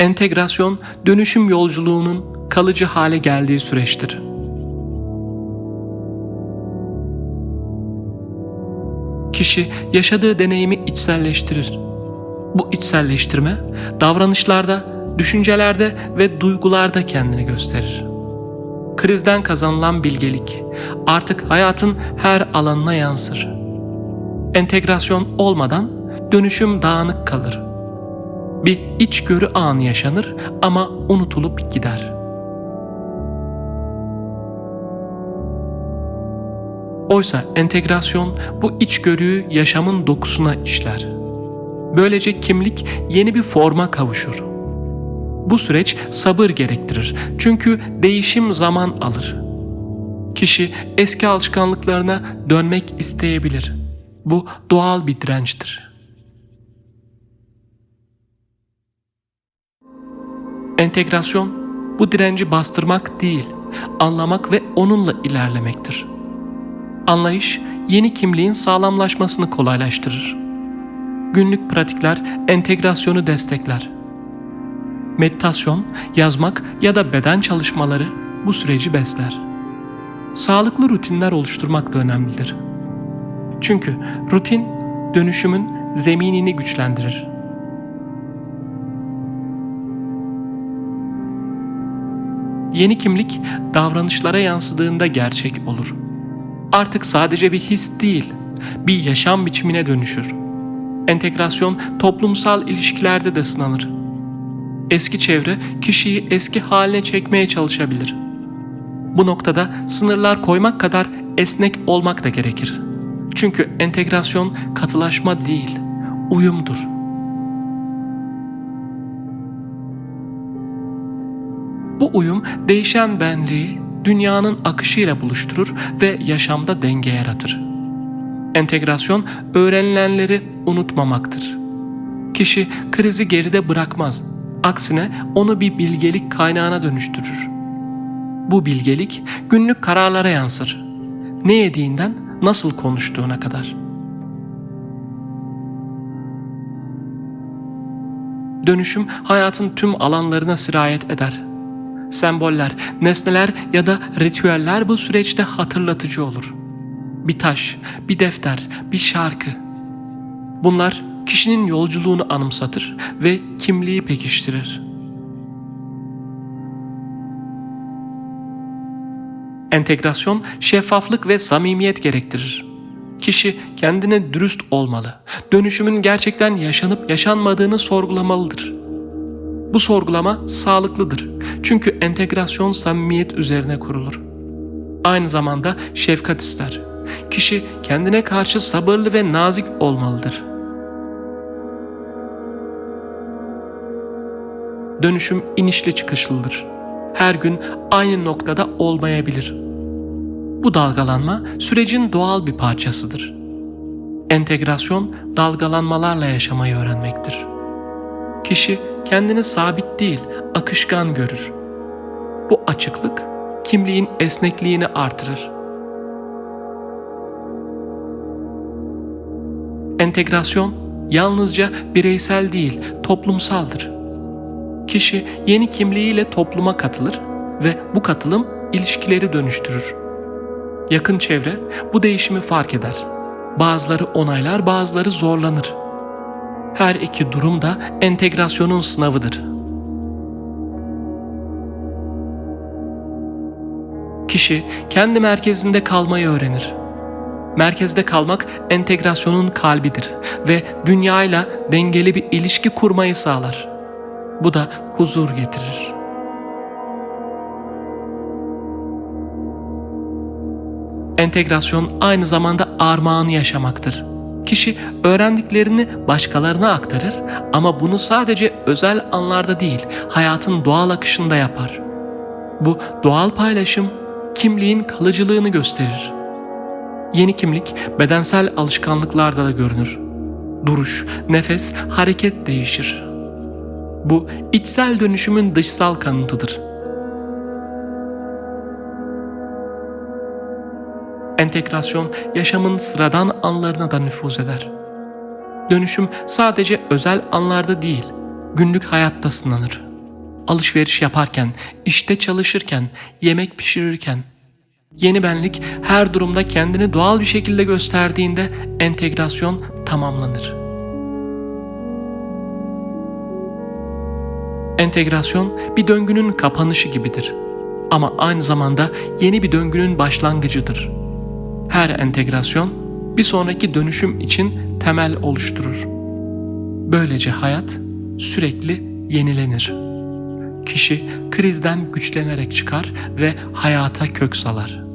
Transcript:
Entegrasyon, dönüşüm yolculuğunun kalıcı hale geldiği süreçtir. Kişi yaşadığı deneyimi içselleştirir. Bu içselleştirme davranışlarda, düşüncelerde ve duygularda kendini gösterir. Krizden kazanılan bilgelik artık hayatın her alanına yansır. Entegrasyon olmadan dönüşüm dağınık kalır. Bir içgörü anı yaşanır ama unutulup gider. Oysa entegrasyon bu içgörüyü yaşamın dokusuna işler. Böylece kimlik yeni bir forma kavuşur. Bu süreç sabır gerektirir çünkü değişim zaman alır. Kişi eski alışkanlıklarına dönmek isteyebilir. Bu doğal bir dirençtir. Entegrasyon bu direnci bastırmak değil, anlamak ve onunla ilerlemektir. Anlayış yeni kimliğin sağlamlaşmasını kolaylaştırır. Günlük pratikler entegrasyonu destekler. Meditasyon, yazmak ya da beden çalışmaları bu süreci besler. Sağlıklı rutinler oluşturmak da önemlidir. Çünkü rutin dönüşümün zeminini güçlendirir. Yeni kimlik davranışlara yansıdığında gerçek olur. Artık sadece bir his değil, bir yaşam biçimine dönüşür. Entegrasyon toplumsal ilişkilerde de sınanır. Eski çevre kişiyi eski haline çekmeye çalışabilir. Bu noktada sınırlar koymak kadar esnek olmak da gerekir. Çünkü entegrasyon katılaşma değil, uyumdur. Bu uyum değişen benliği dünyanın akışıyla buluşturur ve yaşamda denge yaratır. Entegrasyon öğrenilenleri unutmamaktır. Kişi krizi geride bırakmaz. Aksine onu bir bilgelik kaynağına dönüştürür. Bu bilgelik günlük kararlara yansır. Ne yediğinden nasıl konuştuğuna kadar. Dönüşüm hayatın tüm alanlarına sirayet eder. Semboller, nesneler ya da ritüeller bu süreçte hatırlatıcı olur. Bir taş, bir defter, bir şarkı. Bunlar kişinin yolculuğunu anımsatır ve kimliği pekiştirir. Entegrasyon şeffaflık ve samimiyet gerektirir. Kişi kendine dürüst olmalı. Dönüşümün gerçekten yaşanıp yaşanmadığını sorgulamalıdır. Bu sorgulama sağlıklıdır. Çünkü entegrasyon samimiyet üzerine kurulur. Aynı zamanda şefkat ister. Kişi kendine karşı sabırlı ve nazik olmalıdır. Dönüşüm inişli çıkışlıdır. Her gün aynı noktada olmayabilir. Bu dalgalanma sürecin doğal bir parçasıdır. Entegrasyon dalgalanmalarla yaşamayı öğrenmektir. Kişi kendini sabit değil, akışkan görür. Bu açıklık kimliğin esnekliğini artırır. Entegrasyon yalnızca bireysel değil, toplumsaldır. Kişi yeni kimliğiyle topluma katılır ve bu katılım ilişkileri dönüştürür. Yakın çevre bu değişimi fark eder. Bazıları onaylar, bazıları zorlanır. Her iki durum da entegrasyonun sınavıdır. Kişi kendi merkezinde kalmayı öğrenir. Merkezde kalmak entegrasyonun kalbidir ve dünyayla dengeli bir ilişki kurmayı sağlar. Bu da huzur getirir. Entegrasyon aynı zamanda armağanı yaşamaktır. Kişi öğrendiklerini başkalarına aktarır ama bunu sadece özel anlarda değil, hayatın doğal akışında yapar. Bu doğal paylaşım kimliğin kalıcılığını gösterir. Yeni kimlik bedensel alışkanlıklarda da görünür. Duruş, nefes, hareket değişir. Bu içsel dönüşümün dışsal kanıtıdır. Entegrasyon yaşamın sıradan anlarına da nüfuz eder. Dönüşüm sadece özel anlarda değil, günlük hayatta sınanır. alışveriş yaparken, işte çalışırken, yemek pişirirken. Yeni benlik her durumda kendini doğal bir şekilde gösterdiğinde entegrasyon tamamlanır. Entegrasyon bir döngünün kapanışı gibidir. Ama aynı zamanda yeni bir döngünün başlangıcıdır. Her entegrasyon bir sonraki dönüşüm için temel oluşturur. Böylece hayat sürekli yenilenir. Kişi krizden güçlenerek çıkar ve hayata kök salar.